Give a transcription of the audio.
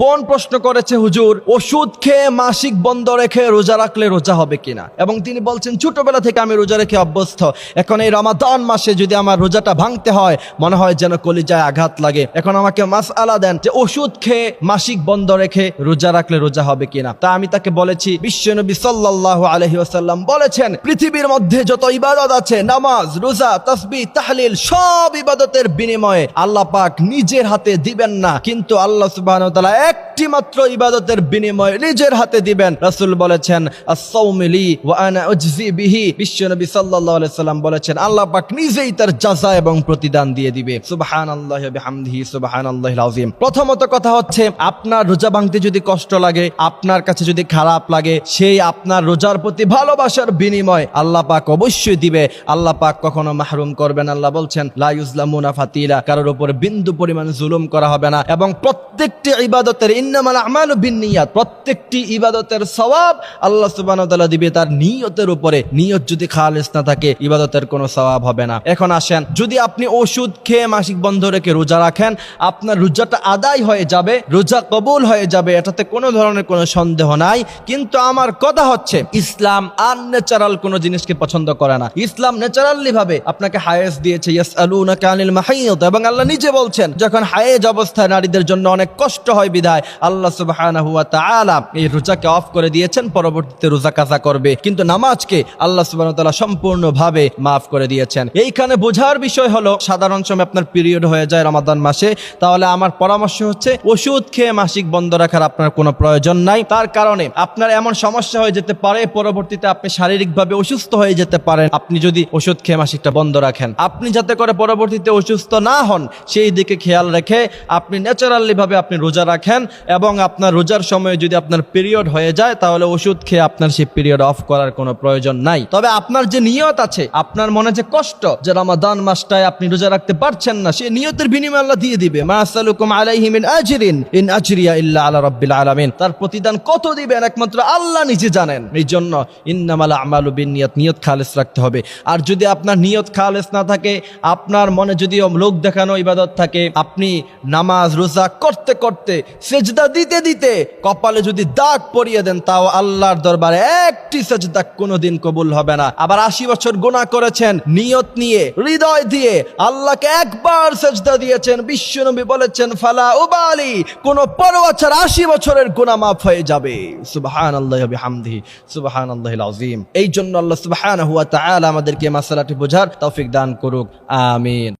বোন প্রশ্ন করেছে, হুজুর, ওষুধ খেয়ে মাসিক বন্ধ রেখে রোজা রাখলে রোজা হবে কিনা? এবং তিনি বলছেন, ছোটবেলা থেকে আমি রোজা রেখে অভ্যস্ত। এখন এই রমাদান মাসে যদি আমার রোজাটা ভাঙতে হয়, মনে হয় যেন কলিজায় আঘাত লাগে। এখন আমাকে মাস আলা দেন যে ওষুধ খেয়ে মাসিক বন্ধ রেখে রোজা রাখলে রোজা হবে কিনা? তা আমি তাকে বলেছি, বিশ্বনবী সাল্লাল্লাহু আলাইহি ওয়াসাল্লাম বলেছেন, পৃথিবীর মধ্যে যত ইবাদত আছে, নামাজ, রোজা তসবি তাহলিল, সব ইবাদতের বিনিময়ে আল্লাহ পাক নিজের হাতে দিবেন না। কিন্তু আল্লাহ সুবহানাহু ওয়া তাআলা একটি মাত্র ইবাদতের বিনিময়ে নিজের হাতে দিবেন। রাসূল বলেছেন বলেছেন, আল্লাহ পাক নিজেই তার এবং প্রতিদান দিয়ে দিবে। প্রথমত কথা হচ্ছে, আপনার রোজা ভাঙতে যদি কষ্ট লাগে, আপনার কাছে যদি খারাপ লাগে, সেই আপনার রোজার প্রতি ভালোবাসার বিনিময় আল্লাহ পাক অবশ্যই দিবে। আল্লাহ পাক কখনো মাহরুম করবেন আল্লাহ বলছেন, লা ইউজলামুনা ফাতিলা। কারোর উপর বিন্দু পরিমাণ জুলুম করা হবে না। এবং প্রত্যেকটি ইবাদতের ইন্নামাল আমালু বিন্নিয়াত, প্রত্যেকটি ইবাদতের সওয়াব আল্লাহ তাআলা দিবে, তার নিয়তের উপরে। নিয়ত যদি খালেস না থাকে, ইবাদতের কোনো সওয়াব হবে না। এখন আসেন, যদি আপনি ওষুধ খেয়ে মাসিক বন্ধ রেখে রোজা রাখেন, আপনার রোজাটা আদায় হয়ে যাবে, রোজা কবুল হয়ে যাবে, এটাতে কোনো ধরনের কোনো সন্দেহ নাই। কিন্তু আমার কথা হচ্ছে, ইসলাম আনন্যাচারাল কোনো জিনিসকে পছন্দ করে না। ইসলাম ন্যাচারালি ভাবে আপনাকে হায়েজ দিয়েছে ইয়াস আলুনাকা আনিল মাহিয়ত এবং আল্লাহ নিজে বলছেন, যখন হায়েজ অবস্থায় নারীদের জন্য অনেক কষ্ট হয় বিধায় আল্লাহ তাআলা এই রোজাকে অফ করে দিয়েছেন, পরবর্তীতে রোজা কাজা করবে। কিন্তু নামাজকে আল্লাহ তাআলা সম্পূর্ণভাবে মাফ করে দিয়েছেন। এইখানে বোঝার বিষয় হলো, সাধারণ সময় আপনার পিরিয়ড হয়ে যায় রমাদান মাসে, তাহলে আমার পরামর্শ হচ্ছে, ওষুধ খেয়ে মাসিক বন্ধ রাখার আপনার কোনো প্রয়োজন নাই। তার কারণে আপনার এমন সমস্যা হয়ে যেতে পারে, পরবর্তীতে আপনি শারীরিকভাবে অসুস্থ হয়ে যেতে পারেন। আপনি যদি ওষুধ খেয়ে মাসিকটা বন্ধ রাখেন, আপনি যাতে করে পরবর্তীতে অসুস্থ না হন, সেই দিকে খেয়াল রেখে আপনি ন্যাচারালি ভাবে আপনি রোজা রাখেন। এবং আপনার রোজার সময় যদি আপনার পিরিয়ড হয়ে যায়, তাহলে ওষুধ খেয়ে আপনার সেই পিরিয়ড অফ করার কোনো প্রয়োজন নাই। তবে আপনার যে নিয়ত আছে, আপনার মনে যে কষ্ট যে রমাদান মাসটায় আপনি রোজা রাখতে পারছেন না সেই নিয়তের বিনিময় আল্লাহ দিয়ে দিবে। আলা তার প্রতিদান কত দিবেন একমাত্র আল্লাহ নিজে জানেন। এই জন্য ইন্নামাল আমালু বিনিয়াত, নিয়ত নিয়ত খালেস রাখতে হবে। আর যদি আপনার নিয়ত খালেস না থাকে, আপনার মনে যদি লোক দেখানো ইবাদত থাকে, আপনি নামাজ, রোজা করতে করতে সেজদা দিতে দিতে কপালে যদি দাগ পরিয়ে দেন, তাও আল্লাহর দরবারে একটি সেজদা কোনোদিন কবুল হবে না। আবার আশি বছর গোনা করেছেন, নিয়ত নিয়ে, হৃদয় দিয়ে আল্লাহকে একবার সেজদা দিয়েছেন। বিশ্বনবী বলেছেন, ফালা উবালি কোন পরোয়া ছাড়া আশি বছরের গোনা মাফ হয়ে যাবে। সুবহান আল্লাহ হামদিহি সুবহান আল্লাহ আজিম এই জন্য আল্লাহ সুবহান হুয়া তাআলা আমাদেরকে মাসালাটি বোঝার তৌফিক দান করুক। আমিন।